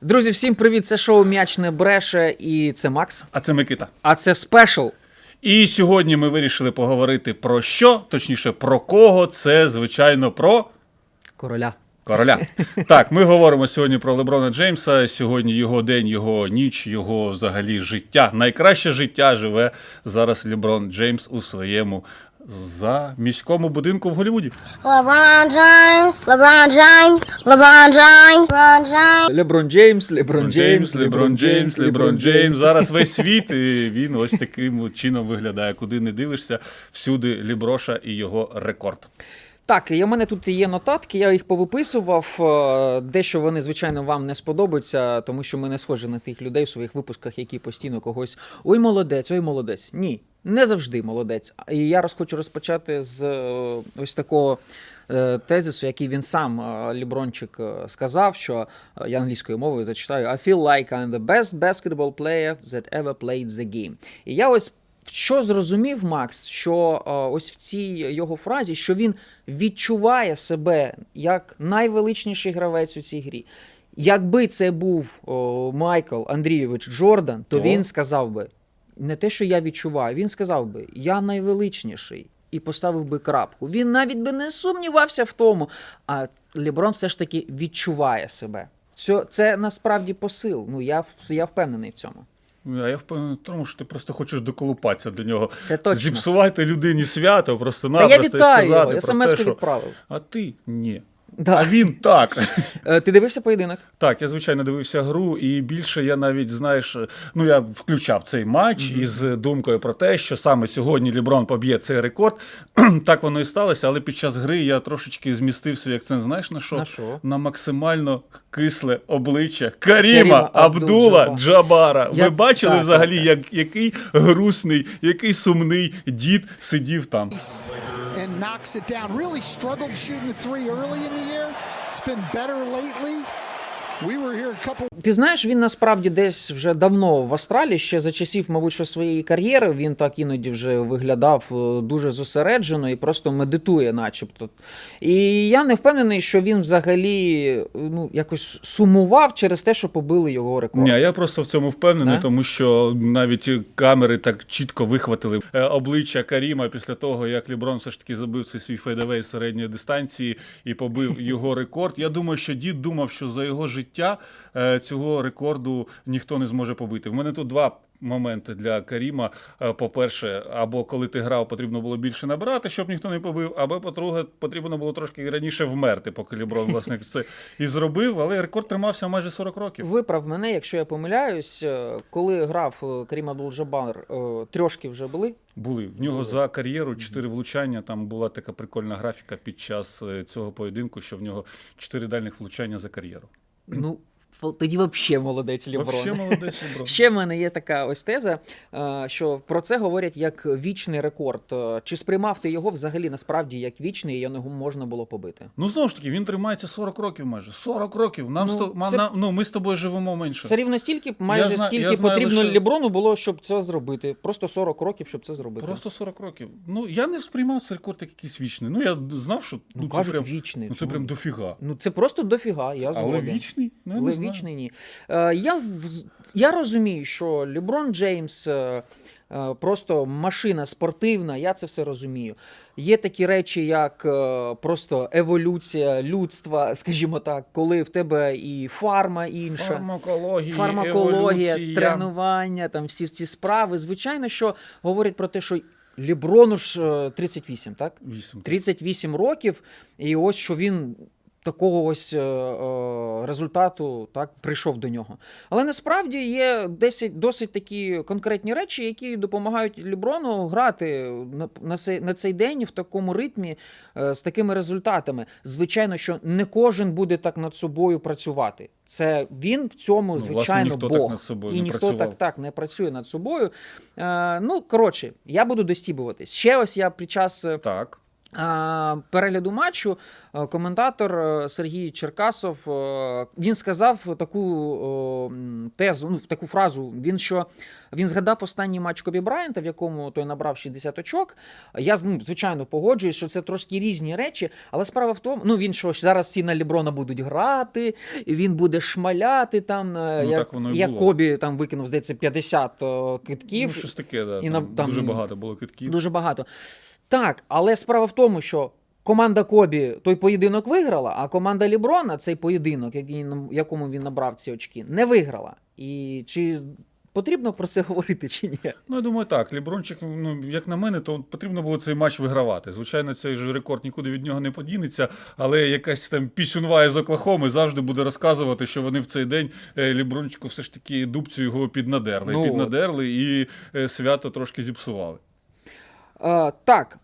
Друзі, всім привіт! Це шоу М'яч не бреше, і це Макс. А це Микита. А це спешл. І сьогодні ми вирішили поговорити про що, точніше, про кого. Це, звичайно, про Короля. короля. Так, ми говоримо сьогодні про Леброна Джеймса. Сьогодні його день, його ніч, його взагалі життя. Найкраще життя живе зараз Леброн Джеймс у своєму за міському будинку в Голлівуді. LeBron James, LeBron James, LeBron James, LeBron James. Леброн Джеймс, Леброн Джеймс, Леброн Джеймс, Леброн Джеймс. Зараз весь світ, і він ось таким чином виглядає. Куди не дивишся, всюди Ліброша і його рекорд. Так, і у мене тут є нотатки, я їх повиписував. Е, Дещо вони, звичайно, вам не сподобаються, тому що ми не схожі на тих людей в своїх випусках, які постійно когось ой, молодець, ой, молодець. Ні, не завжди молодець. І я роз хочу розпочати з е, ось такого. е, Тезису, який він сам е, Лібрончик сказав, що я англійською мовою зачитаю I feel like I'm the best basketball player that ever played the game. І я ось що зрозумів Макс, що ось в цій його фразі, що він відчуває себе як найвеличніший гравець у цій грі. Якби це був о, Майкл Андрійович Джордан, то То? він сказав би не те, що я відчуваю, він сказав би Я найвеличніший. І поставив би крапку. Він навіть би не сумнівався в тому. А Леброн все ж таки відчуває себе. Це, це насправді посил. Ну я, я впевнений в цьому. А я впевнений в тому, що ти просто хочеш доколупатися до нього. Це точно. Зіпсувати людині свято, просто-напросто я і сказати його, про смс-ку те, що... відправив. А ти ні. Да. А він так. Е, Ти дивився поєдинок? Так, я звичайно дивився гру, і більше я навіть знаєш, ну я включав цей матч із думкою про те, що саме сьогодні Ліброн поб'є цей рекорд. так воно і сталося, але під час гри я трошечки змістив свій акцент. Знаєш на що? На що? На максимально кисле обличчя Каріма Каріма Абдула. Джабара. Я- Ви бачили так, взагалі, так, як який грустний, який сумний дід сидів там. and knocks it down. Really struggled shooting the three early in the year. It's been better lately. Ти знаєш, він насправді десь вже давно в Австралії, ще за часів, мабуть, що своєї кар'єри. Він так іноді вже виглядав е, дуже зосереджено і просто медитує, начебто. І я не впевнений, що він взагалі е, ну, якось сумував через те, що побили його рекорд. Ні, я просто в цьому впевнений, Да? тому що навіть камери так чітко вихватили е, обличчя Каріма після того, як Ліброн все ж таки забив цей свій фейдавей середньої дистанції і побив його рекорд. Я думаю, що дід думав, що за його життя е, цього рекорду ніхто не зможе побити. В мене тут два. Моменти для Каріма. Е, По-перше, або коли ти грав, потрібно було більше набирати, щоб ніхто не побив, або по-друге, потрібно було трошки раніше вмерти, поки Ліброн власне це і зробив. Але рекорд тримався майже 40 років. Виправ мене, якщо я помиляюсь, е, коли грав е, Карім Абдул-Джабар, трьошки вже були. Були в нього за кар'єру чотири влучання. Там була така прикольна графіка під час цього поєдинку, що в нього чотири дальних влучання за кар'єру. Ну, фо- тоді взагалі молодець Леброн. Вообще молодець Леброн. Ще в мене є така ось теза, е, що про це говорять як вічний рекорд. Е, Чи сприймав ти його взагалі насправді як вічний, і його можна було побити? Ну знову ж таки, він тримається 40 років майже. 40 років. Нам Ну, сто- це- на- ну, ми з тобою живемо менше. Це рівно стільки, майже зна- скільки я знаю потрібно лише- Леброну було, щоб це зробити. Просто 40 років, щоб це зробити. Просто 40 років. Ну я не сприймав цей рекорд як якийсь вічний. Ну я знав, що ну, ну, це кажуть, прям, вічний. ну, це прям дофіга. Ну це просто дофіга, я Але згоден. вічний? Ну, я Але не знаю. Вічний ні. Е, я, я розумію, що Леброн Джеймс е, е, просто машина спортивна, я це все розумію. Є такі речі, як просто еволюція людства, скажімо так, коли в тебе і фарма інша. Фармакологія, Фармакологія, еволюція. тренування, там всі ці справи. Звичайно, що говорять про те, що Леброну ж е, 38, так? Вісім. 38 років, і ось що він такого ось е, е, результату так прийшов до нього. Але насправді є десять досить такі конкретні речі, які допомагають Ліброну грати на, на, цей, на цей день в такому ритмі е, з такими результатами. Звичайно, що не кожен буде так над собою працювати. Це він в цьому, Ну, власне, звичайно, ніхто так над собою і не ніхто працював. так так не працює над собою. Е, ну, коротше, я буду достібуватись. Ще ось я під час. Так. Перегляду матчу коментатор е, Сергій Черкасов е, він сказав таку тезу, ну таку фразу. Він що він згадав останній матч Кобі Брайанта, в якому той набрав 60 очок. Я ним звичайно погоджуюсь, що це трошки різні речі, але справа в тому, ну він що зараз всі на Ліброна будуть грати, він буде шмаляти там, е, Ну, як, так воно і як було. Кобі там викинув, здається, 50 е, китків. Ну, щось таке, да, і там, там- дуже багато було китків. Дуже багато. Так, але справа в тому, що команда Кобі той поєдинок виграла, а команда Ліброна цей поєдинок, якому він набрав ці очки, не виграла. І чи потрібно про це говорити, чи ні? Ну, я думаю, так. Лібрончик, ну, як на мене, то потрібно було цей матч вигравати. Звичайно, цей же рекорд нікуди від нього не подінеться, але якась там пісюнва із Оклахоми завжди буде розказувати, що вони в цей день е, Лібрончику все ж таки дубцю його піднадерли. Ну, піднадерли і е, свято трошки зіпсували. Е, так.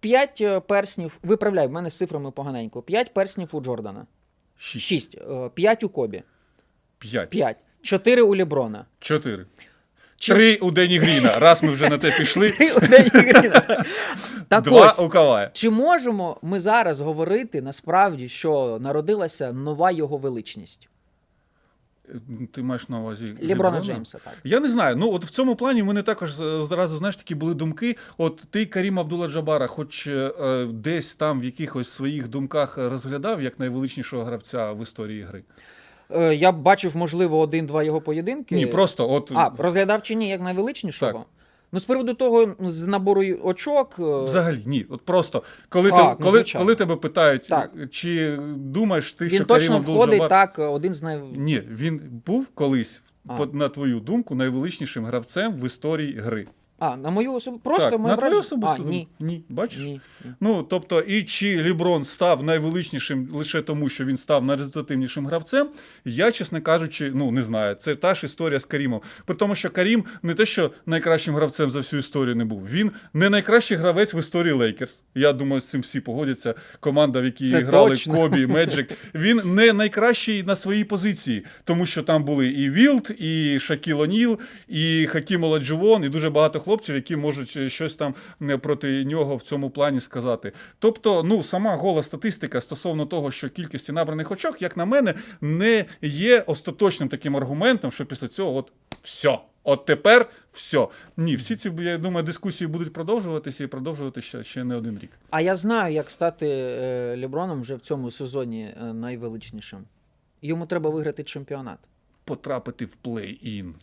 П'ять е, перснів. Виправляй, в мене з цифрами поганенько. П'ять перснів у Джордана. Шість. Шість. Е, П'ять у Кобі. П'ять. П'ять. Чотири у Ліброна. Чотири. Чи- Три у Дені Гріна. Раз ми вже на те пішли. Три у Дені Гріна. Так Два ось. у Кавая. Чи можемо ми зараз говорити насправді, що народилася нова його величність? Ти маєш на увазі Ліброна Джеймса, так. Я не знаю. Ну от в цьому плані в мене також е, зразу знаєш такі були думки. От ти Карім Абдула Джабара, хоч е, е, десь там в якихось своїх думках розглядав як найвеличнішого гравця в історії гри. Е, я бачив, можливо, один-два його поєдинки. Ні, просто от А, розглядав чи ні, як найвеличнішого? Так. Ну, з приводу того, з набору очок. е, взагалі ні. От просто коли Так, ти ну, коли, коли тебе питають, Так. чи думаєш ти, Він що точно входить так, один з най... Ні, він був колись, А. на твою думку, найвеличнішим гравцем в історії гри. А, на мою особу. Просто так, на твою особисту А, ні. Ні, бачиш? Ні. ні. Ну, тобто, і чи Ліброн став найвеличнішим лише тому, що він став найрезультативнішим гравцем, я, чесно кажучи, ну не знаю. Це та ж історія з Карімом. При тому, що Карім не те, що найкращим гравцем за всю історію не був. Він не найкращий гравець в історії Лейкерс. Я думаю, з цим всі погодяться. Команда, в якій Це грали точно. Кобі, Меджик. Він не найкращий на своїй позиції, тому що там були і Вілд, і Шакіл О'Ніл, і Хакім Оладжувон, і дуже багато хлопців, які можуть е, щось там е, проти нього в цьому плані сказати. Тобто, ну сама гола статистика стосовно того, що кількості набраних очок, як на мене, не є остаточним таким аргументом, що після цього от все. От тепер все. Ні, всі ці я думаю, дискусії будуть продовжуватися і продовжувати ще, ще не один рік. А я знаю, як стати е, Ліброном вже в цьому сезоні найвеличнішим. Йому треба виграти чемпіонат. Потрапити в плей-ін.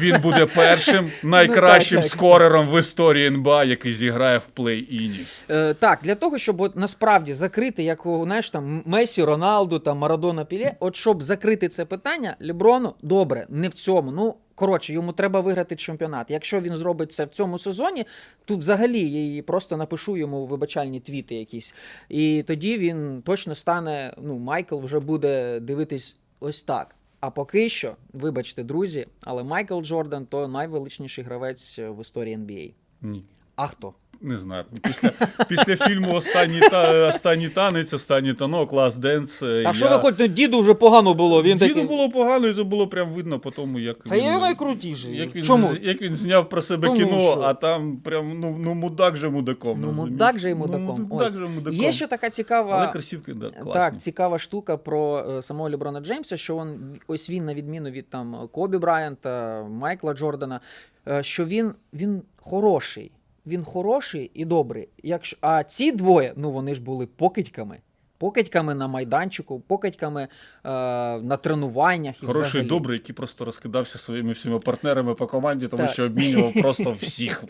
Він буде першим найкращим Ну, так, так. скорером в історії НБА, який зіграє в плей-іні. Е, так, для того, щоб от насправді закрити, як знаєш, там Месі, Роналду, там Марадона Пілє, от щоб закрити це питання, Ліброну добре, не в цьому. Ну, коротше, йому треба виграти чемпіонат. Якщо він зробить це в цьому сезоні, тут взагалі я її просто напишу йому вибачальні твіти якісь. І тоді він точно стане. Ну, Майкл вже буде дивитись ось так. А поки що, вибачте, друзі, але Майкл Джордан то найвеличніший гравець в історії NBA. Ні. А хто? Не знаю. Після, після фільму Останній, та, останній танець, останній танок, Last Dance. Та що ви хоч ну, діду вже погано було. Він Діду такий. було погано, і це було прям видно по тому, як Та я найкрутіший. Як він, Чому? як він зняв про себе Тому кіно, що- а там прям ну, ну мудак же мудаком. Ну, мудак же і Ну, мудаком. мудак Ось. же мудаком. Є ще така Але цікава. красивки, да, класні. Так, цікава штука про е, самого Леброна Джеймса, що він, ось він, на відміну від там Кобі Брайанта, Майкла Джордана, е, що він, він хороший. Він хороший і добрий. Якщо, а ці двоє, ну вони ж були покидьками. Покидьками на майданчику, покидьками е, на тренуваннях і Хороший, взагалі. добрий, який просто розкидався своїми всіма партнерами по команді, тому Так. що обмінював просто всіх.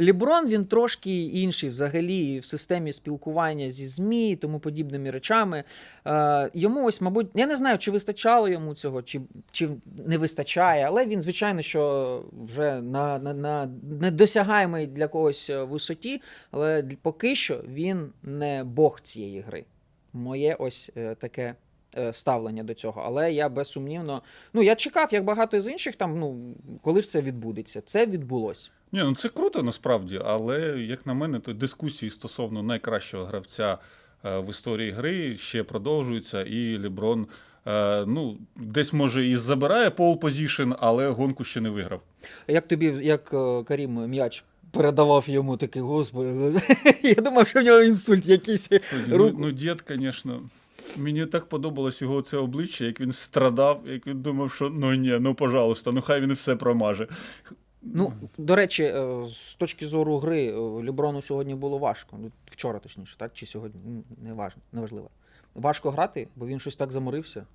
Ліброн він трошки інший взагалі в системі спілкування зі ЗМІ і тому подібними речами. Е, йому ось, мабуть, я не знаю, чи вистачало йому цього, чи, чи не вистачає, але він, звичайно, що вже на, на, на недосягаємий для когось е, висоті, але поки що він не бог цієї гри. Моє ось е, таке. е, Ставлення до цього, але я безсумнівно. Ну я чекав, як багато з інших там. Ну коли ж це відбудеться? Це відбулось. Ні, ну це круто насправді, але як на мене, то дискусії стосовно найкращого гравця е, в історії гри ще продовжуються, і Леброн. е, Ну, десь може і забирає пол позішн, але гонку ще не виграв. Як тобі, як Карім, м'яч передавав йому такий, господи. Я думав, що в нього інсульт якийсь. Ну, ну дід, звісно. Мені так подобалось його це обличчя, як він страдав, як він думав, що ну ні, ну пожалуйста, ну хай він все промаже. Ну, до речі, е, з точки зору гри, е, Ліброну сьогодні було важко. Ну, вчора, точніше, так? Чи сьогодні? Ну, Не важно, неважливо. Важко грати, бо він щось так заморився.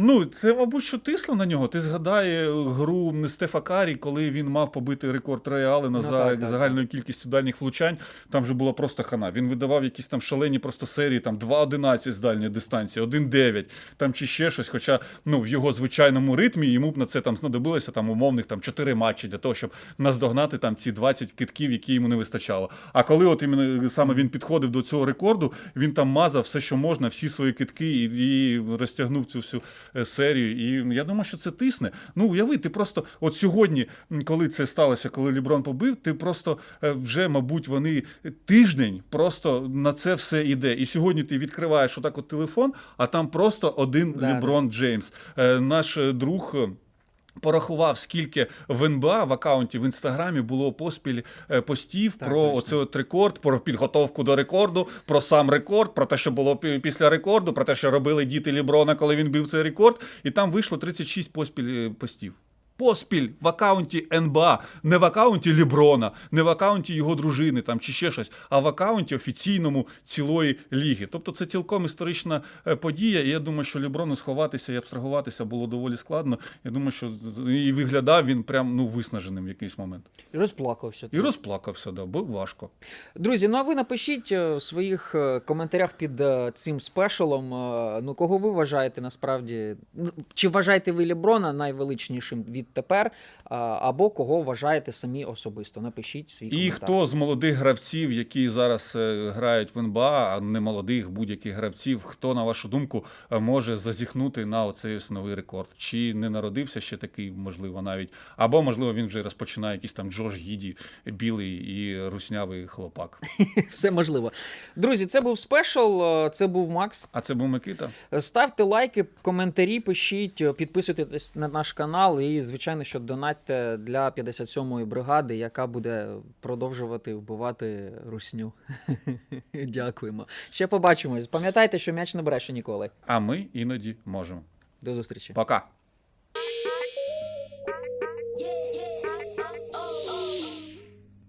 Ну, це, мабуть, що тисло на нього. Ти згадає гру Стефа Карі, коли він мав побити рекорд Рея Аллена Ну, за так, так, загальною кількістю дальніх влучань. Там вже була просто хана. Він видавав якісь там шалені просто серії, там 2-11 з дальньої дистанції, 1-9, там чи ще щось. Хоча ну, в його звичайному ритмі йому б на це там знадобилося там умовних там 4 матчі для того, щоб наздогнати там ці 20 китків, які йому не вистачало. А коли от іменно саме він підходив до цього рекорду, він там мазав все, що можна, всі свої китки і, і розтягнув цю всю е, серію. І я думаю, що це тисне. Ну, уяви, ти просто от сьогодні, коли це сталося, коли Ліброн побив, ти просто е, вже, мабуть, вони тиждень просто на це все йде. І сьогодні ти відкриваєш отак от телефон, а там просто один Да, Ліброн Джеймс. Е, Наш е, друг. Порахував, скільки в НБА в аккаунті в інстаграмі було поспіль е, постів Так, про точно. оце от рекорд, про підготовку до рекорду, про сам рекорд, про те, що було після рекорду, про те, що робили діти Ліброна, коли він бив цей рекорд. І там вийшло 36 поспіль е, постів. Поспіль в аккаунті НБА, не в аккаунті Ліброна, не в аккаунті його дружини там чи ще щось, а в аккаунті офіційному цілої ліги. Тобто це цілком історична е, подія. І я думаю, що Ліброну сховатися і абстрагуватися було доволі складно. Я думаю, що і виглядав він прям ну виснаженим в якийсь момент. І розплакався. І розплакався, да, бо важко. Друзі, ну а ви напишіть е, в своїх е, коментарях під е, цим спешалом, е, ну кого ви вважаєте насправді, ну, чи вважаєте ви Ліброна найвеличнішим відтепер, а, або кого вважаєте самі особисто. Напишіть свій І коментар. хто з молодих гравців, які зараз е, грають в НБА, а не молодих будь-яких гравців, хто, на вашу думку, е, може зазіхнути на оцей новий рекорд? Чи не народився ще такий, можливо, навіть, або можливо він вже розпочинає якийсь там Джош Гіді, білий і руснявий хлопак. Все можливо. Друзі, це був спешал, е, це був Макс. А це був Микита. Ставте лайки, коментарі, пишіть, е, підписуйтесь на наш канал і, звичайно, що донатьте для 57-ї бригади, яка буде продовжувати вбивати русню. Дякуємо. Ще побачимось. Пам'ятайте, що м'яч не бреше ніколи. А ми іноді можемо. До зустрічі. Пока.